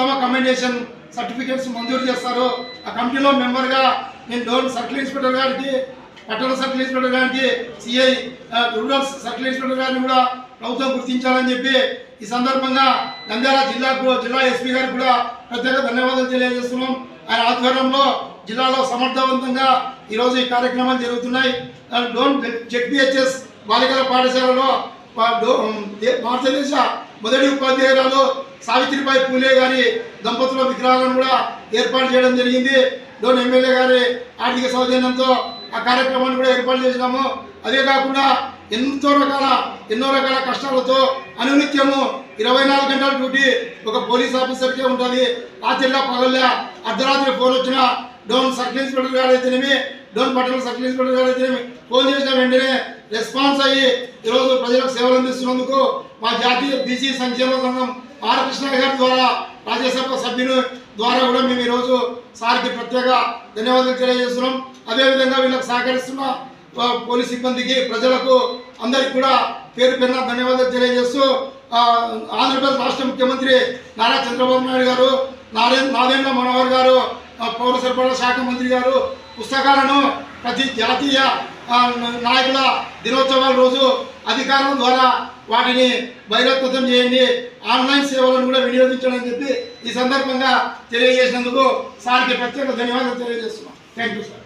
ఉత్తమ commendation certificates మంజూరు చేస్తారు. ఆ కమిటీలో మెంబర్గా నేను డోన్ సర్కిల్ ఇన్స్పెక్టర్ గారికి పట్టణ సర్కిల్ ఇన్స్పెక్టర్ గారికి సిఐ రూరల్ సర్కిల్ ఇన్స్పెక్టర్ గారిని కూడా ప్రభుత్వం గుర్తించాలని చెప్పి ఈ సందర్భంగా నంద్యాల జిల్లాకు జిల్లా ఎస్పీ గారికి కూడా ప్రత్యేక ధన్యవాదాలు తెలియజేస్తున్నాం. ఆయన ఆధ్వర్యంలో జిల్లాలో సమర్థవంతంగా ఈరోజు ఈ కార్యక్రమాలు జరుగుతున్నాయి. డోన్ జెడ్పిహెచ్ఎస్ బాలికల పాఠశాలలో భారతదేశ మొదటి ఉపాధ్యాయురాలు సావిత్రిబాయి పూలే గారి దంపతుల విగ్రహాలను కూడా ఏర్పాటు చేయడం జరిగింది. డోన్ ఎమ్మెల్యే గారి ఆర్థిక సౌజన్యంతో ఆ కార్యక్రమాన్ని కూడా ఏర్పాటు చేసినాము. అదే కాకుండా ఎంతో రకాల ఎన్నో రకాల కష్టాలతో అనునిత్యము ఇరవై నాలుగు గంటల డ్యూటీ ఒక పోలీస్ ఆఫీసర్కే ఉంటుంది. రాత్రిలా పగల్లా అర్ధరాత్రి ఫోన్ వచ్చిన డోన్ సర్కిల్ ఇన్స్పెక్టర్ గారు అయితేనేమి డోన్ పట్టణ సర్కిల్ ఇన్స్పెక్టర్ గారు అయితేనేమి ఫోన్ చేసిన వెంటనే రెస్పాన్స్ అయ్యి ఈరోజు ప్రజలకు సేవలు అందిస్తున్నందుకు మా జాతీయ బీసీ సంక్షేమ సంఘం ఆర్ కృష్ణ గారి ద్వారా రాజ్యసభ సభ్యుని ద్వారా కూడా మేము ఈరోజు సార్కి ప్రత్యేక ధన్యవాదాలు తెలియజేస్తున్నాం. అదేవిధంగా వీళ్ళకి సహకరిస్తున్న పోలీస్ సిబ్బందికి ప్రజలకు అందరికి కూడా పేరు పేరున ధన్యవాదాలు తెలియజేస్తూ ఆంధ్రప్రదేశ్ రాష్ట్ర ముఖ్యమంత్రి నారా చంద్రబాబు నాయుడు గారు నారే నాదేంద్ర మనోహర్ గారు పౌర సరఫరాల శాఖ మంత్రి గారు పుస్తకాలను ప్రతి జాతీయ నాయకుల దినోత్సవాల రోజు అధికారం ద్వారా వాటిని బహిరంగతం చేయండి. ఆన్లైన్ సేవలను కూడా వినియోగించడం చెప్పి ఈ సందర్భంగా తెలియజేసినందుకు సార్కి ప్రత్యేక ధన్యవాదాలు తెలియజేస్తున్నాం. Thank you sir.